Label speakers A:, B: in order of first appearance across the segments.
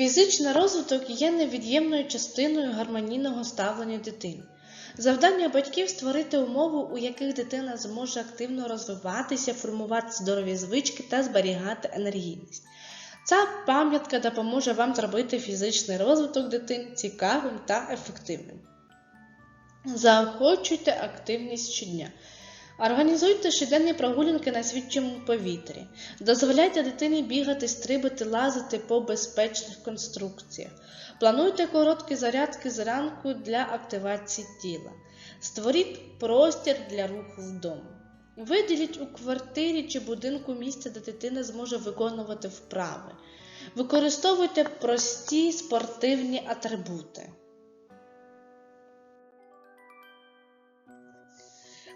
A: Фізичний розвиток є невід'ємною частиною гармонійного ставлення дитини. Завдання батьків створити умови, у яких дитина зможе активно розвиватися, формувати здорові звички та зберігати енергійність. Ця пам'ятка допоможе вам зробити фізичний розвиток дитини цікавим та ефективним. Заохочуйте активність щодня. Організуйте щоденні прогулянки на свіжому повітрі. Дозволяйте дитині бігати, стрибати, лазити по безпечних конструкціях. Плануйте короткі зарядки зранку для активації тіла. Створіть простір для руху вдома. Виділіть у квартирі чи будинку місце, де дитина зможе виконувати вправи. Використовуйте прості спортивні атрибути.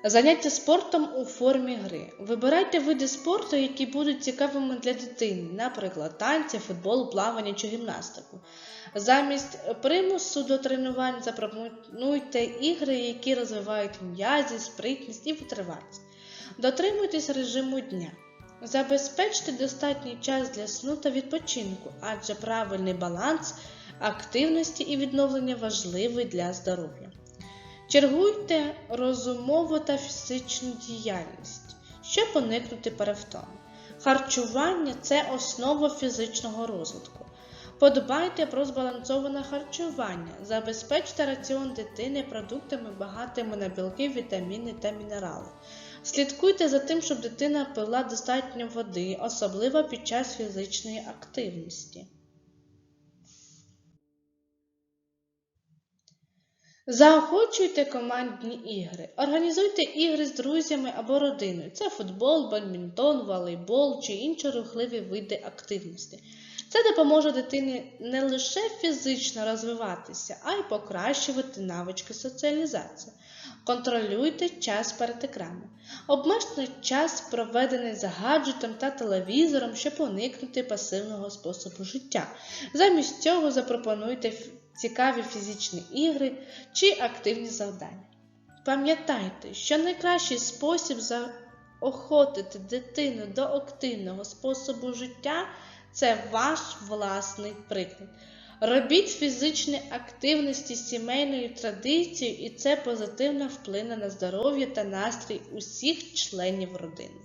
A: Заняття спортом у формі гри. Вибирайте види спорту, які будуть цікавими для дитини, наприклад, танці, футбол, плавання чи гімнастику. Замість примусу до тренувань запропонуйте ігри, які розвивають м'язі, спритність і витривалість. Дотримуйтесь режиму дня. Забезпечте достатній час для сну та відпочинку, адже правильний баланс активності і відновлення важливий для здоров'я. Чергуйте розумову та фізичну діяльність, щоб уникнути перевтоми. Харчування це основа фізичного розвитку. Подбайте про збалансоване харчування, забезпечте раціон дитини продуктами, багатими на білки, вітаміни та мінерали. Слідкуйте за тим, щоб дитина пила достатньо води, особливо під час фізичної активності. Заохочуйте командні ігри. Організуйте ігри з друзями або родиною. Це футбол, бадмінтон, волейбол чи інші рухливі види активності. Це допоможе дитині не лише фізично розвиватися, а й покращувати навички соціалізації. Контролюйте час перед екраном. Обмежте час, проведений за гаджетом та телевізором, щоб уникнути пасивного способу життя. Замість цього запропонуйте цікаві фізичні ігри чи активні завдання. Пам'ятайте, що найкращий спосіб заохотити дитину до активного способу життя це ваш власний приклад. Робіть фізичні активності сімейною традицією, і це позитивно вплине на здоров'я та настрій усіх членів родини.